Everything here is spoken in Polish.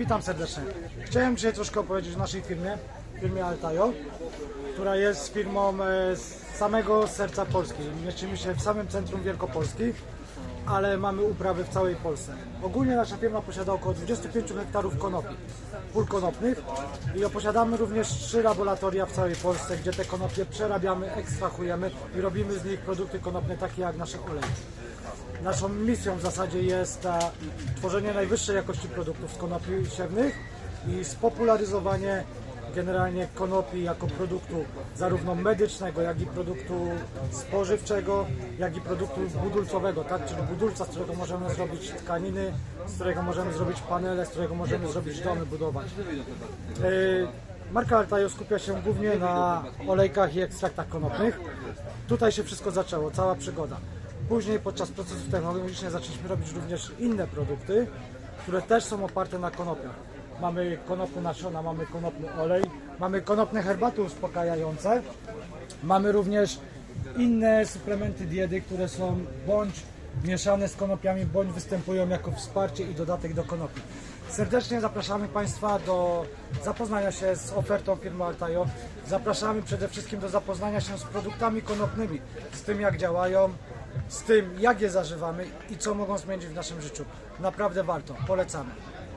Witam serdecznie. Chciałem dzisiaj troszkę opowiedzieć o naszej firmie, firmie Altajo, która jest firmą e, z samego serca Polski. Mieścimy się w samym centrum Wielkopolski, ale mamy uprawy w całej Polsce. Ogólnie nasza firma posiada około 25 hektarów konopi, pól konopnych i posiadamy również trzy laboratoria w całej Polsce, gdzie te konopie przerabiamy, ekstrahujemy i robimy z nich produkty konopne takie jak nasze oleje. Naszą misją w zasadzie jest e, tworzenie najwyższej jakości produktów z konopi siewnych i spopularyzowanie generalnie konopi jako produktu zarówno medycznego, jak i produktu spożywczego, jak i produktu budulcowego, tak? czyli budulca, z którego możemy zrobić tkaniny, z którego możemy zrobić panele, z którego możemy zrobić domy, budować. Yy, Marka Altajo skupia się głównie na olejkach i ekstraktach konopnych. Tutaj się wszystko zaczęło, cała przygoda. Później podczas procesów technologicznych zaczęliśmy robić również inne produkty, które też są oparte na konopiach. Mamy konopne nasiona, mamy konopny olej, mamy konopne herbaty uspokajające, mamy również inne suplementy diety, które są bądź mieszane z konopiami, bądź występują jako wsparcie i dodatek do konopi. Serdecznie zapraszamy Państwa do zapoznania się z ofertą firmy Altajo. Zapraszamy przede wszystkim do zapoznania się z produktami konopnymi, z tym jak działają, z tym jak je zażywamy i co mogą zmienić w naszym życiu. Naprawdę warto, polecamy.